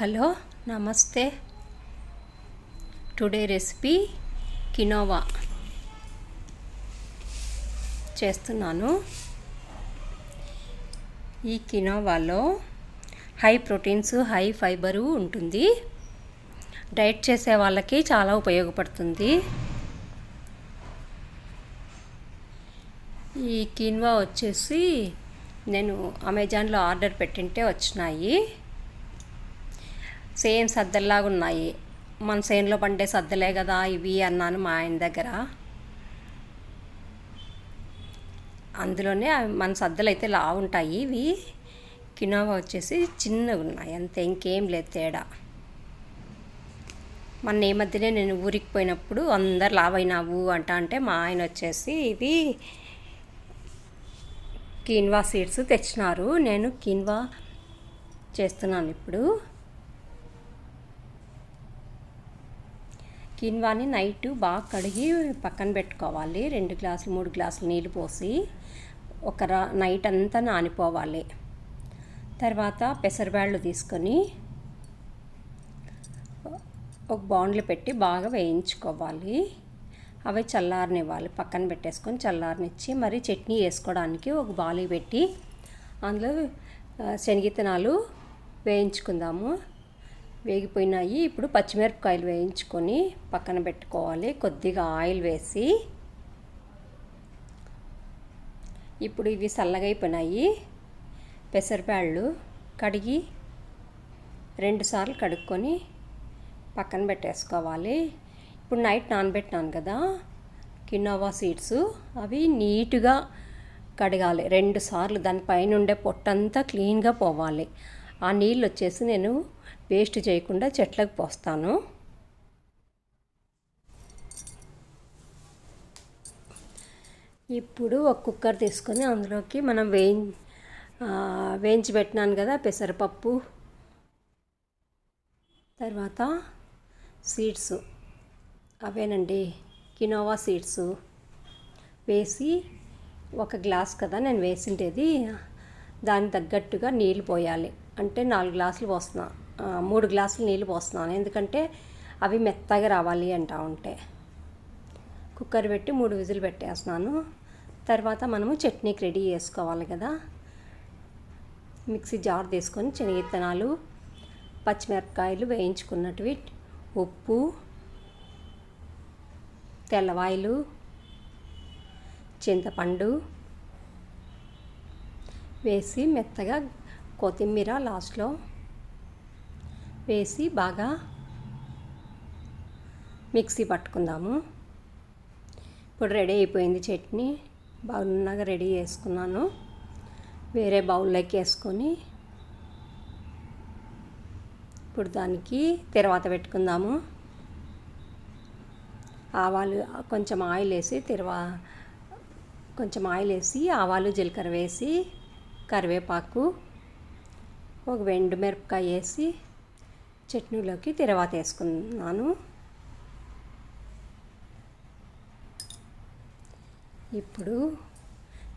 Hello నమస్తే. Today recipe quinoa. చేస్తున్నాను. ఈ కినోవాలో హై ప్రోటీన్స్ హై ఫైబరు ఉంటుంది. డైట్ చేసే వాళ్ళకి చాలా ఉపయోగపడుతుంది. ఈ కిన్వా వచ్చేసి నేను అమెజాన్లో ఆర్డర్ పెట్టింటే వచ్చినాయి. సేమ్ సద్దల్లాగా ఉన్నాయి మన సేన్లో పండే సద్దలే కదా ఇవి అన్నాను మా ఆయన దగ్గర. అందులోనే మన సద్దలు అయితే లావుంటాయి. ఇవి కినోవా వచ్చేసి చిన్నగా ఉన్నాయి అంతే ఇంకేం లేదు తేడా. మొన్న ఈ మధ్యనే నేను ఊరికి పోయినప్పుడు అందరు లావైనావు అంట అంటే మా ఆయన వచ్చేసి ఇవి కీన్వా సీడ్స్ తెచ్చినారు. నేను కీన్వా చేస్తున్నాను ఇప్పుడు. కిన్వాని నైట్ బాగా కడిగి పక్కన పెట్టుకోవాలి. రెండు గ్లాసులు మూడు గ్లాసులు నీళ్ళు పోసి ఒక రా నైట్ అంతా నానిపోవాలి. తర్వాత పెసరబ్యాళ్ళు తీసుకొని ఒక బాండ్లు పెట్టి బాగా వేయించుకోవాలి. అవి చల్లారనివ్వాలి. పక్కన పెట్టేసుకొని చల్లారనిచ్చి మరి చట్నీ వేసుకోవడానికి ఒక బాలి పెట్టి అందులో శనగిత్తనాలు వేయించుకుందాము. వేగిపోయినాయి. ఇప్పుడు పచ్చిమిరపకాయలు వేయించుకొని పక్కన పెట్టుకోవాలి. కొద్దిగా ఆయిల్ వేసి. ఇప్పుడు ఇవి చల్లగైపోయినాయి పెసరపాళ్ళు కడిగి రెండుసార్లు కడుక్కొని పక్కన పెట్టేసుకోవాలి. ఇప్పుడు నైట్ నానబెట్టినాను కదా కినోవా సీడ్స్. అవి నీట్గా కడగాలి. రెండు సార్లు దానిపైన ఉండే పొట్టంతా క్లీన్గా పోవాలి. ఆ నీళ్ళు వచ్చేసి నేను వేస్ట్ చేయకుండా చెట్లకు పోస్తాను. ఇప్పుడు ఒక కుక్కర్ తీసుకొని అందులోకి మనం వేయి వేయించి పెట్టినాను కదా పెసరపప్పు తర్వాత సీడ్స్. అవేనండి quinoa seeds. వేసి ఒక గ్లాస్ కదా నేను వేసిండేది దానికి తగ్గట్టుగా నీళ్ళు పోయాలి. అంటే నాలుగు గ్లాసులు పోస్తున్నా. మూడు గ్లాసులు నీళ్ళు పోస్తున్నాను. ఎందుకంటే అవి మెత్తగా రావాలి అంటా ఉంటే. కుక్కర్ పెట్టి మూడు విజులు పెట్టేస్తున్నాను. తర్వాత మనము చట్నీకి రెడీ చేసుకోవాలి కదా. మిక్సీ జార్ తీసుకొని శనగిత్తనాలు పచ్చిమిరపకాయలు వేయించుకున్నటివి ఉప్పు తెల్లవాయలు చింతపండు వేసి మెత్తగా కొత్తిమీర లాస్ట్లో వేసి బాగా మిక్సీ పట్టుకుందాము. ఇప్పుడు రెడీ అయిపోయింది చట్నీ. బాగున్నాగా రెడీ చేసుకున్నాను. వేరే బౌల్లోకి వేసుకొని ఇప్పుడు దానికి తర్వాత పెట్టుకుందాము. ఆవాలు కొంచెం ఆయిల్ వేసి తిరువా కొంచెం ఆయిల్ వేసి ఆవాలు జీలకర్ర వేసి కరివేపాకు ఒక వెండు మిరపకాయ వేసి చట్నీలోకి తిరవాత వేసుకున్నాను ఇప్పుడు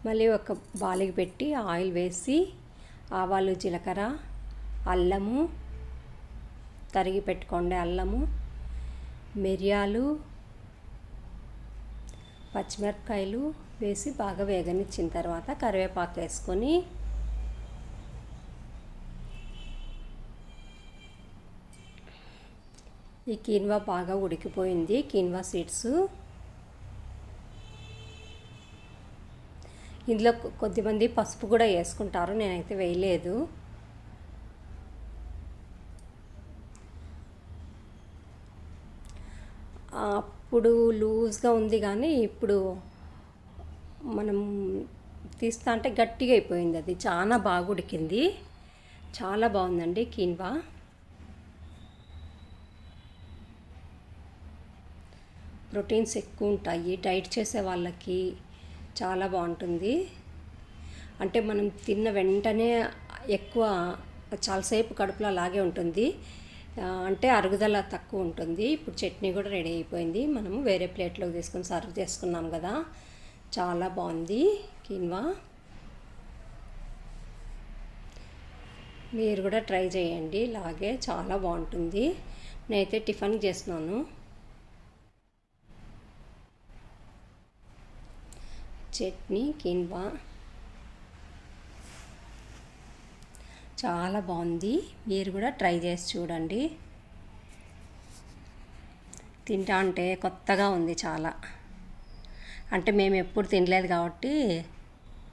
మళ్ళీ ఒక బాలికి పెట్టి ఆయిల్ వేసి ఆవాలు జీలకర్ర అల్లము తరిగి పెట్టుకోండి అల్లము మిరియాలు పచ్చిమిరపకాయలు వేసి బాగా వేగనిచ్చిన తర్వాత కరివేపాకు వేసుకొని ఈ కీన్వా బాగా ఉడికిపోయింది. Quinoa seeds. ఇందులో కొద్దిమంది పసుపు కూడా వేసుకుంటారు. నేనైతే వేయలేదు. అప్పుడు లూజ్గా ఉంది కానీ ఇప్పుడు మనం తీస్తా అంటే గట్టిగా అయిపోయింది అది. చాలా బాగా ఉడికింది. చాలా బాగుందండి కీన్వా. ప్రోటీన్స్ ఎక్కువ ఉంటాయి. డైట్ చేసే వాళ్ళకి చాలా బాగుంటుంది. అంటే మనం తిన్న వెంటనే ఎక్కువ చాలాసేపు కడుపులో అలాగే ఉంటుంది. అంటే అరుగుదల తక్కువ ఉంటుంది. ఇప్పుడు చట్నీ కూడా రెడీ అయిపోయింది. మనము వేరే ప్లేట్లోకి తీసుకొని సర్వ్ చేసుకున్నాం కదా. చాలా బాగుంది. కిన్వా. మీరు కూడా ట్రై చేయండి. ఇలాగే చాలా బాగుంటుంది. నేనైతే టిఫిన్ చేస్తున్నాను. చట్నీ కిన్వా. చాలా బాగుంది. మీరు కూడా ట్రై చేసి చూడండి. తింటా అంటే కొత్తగా ఉంది చాలా. అంటే మేము ఎప్పుడు తినలేదు కాబట్టి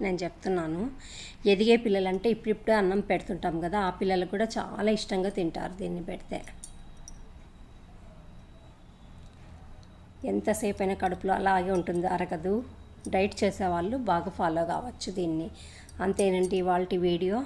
నేను చెప్తున్నాను. ఎదిగే పిల్లలంటే ఇప్పుడిప్పుడే అన్నం పెడుతుంటాం కదా ఆ పిల్లలు కూడా చాలా ఇష్టంగా తింటారు దీన్ని పెడితే. ఎంతసేపు అయినా కడుపులో అలాగే ఉంటుంది అరగదు. డైట్ చేసేవాళ్ళు బాగా ఫాలో కావచ్చు దీన్ని. అంతేనండి ఇవాళ వీడియో.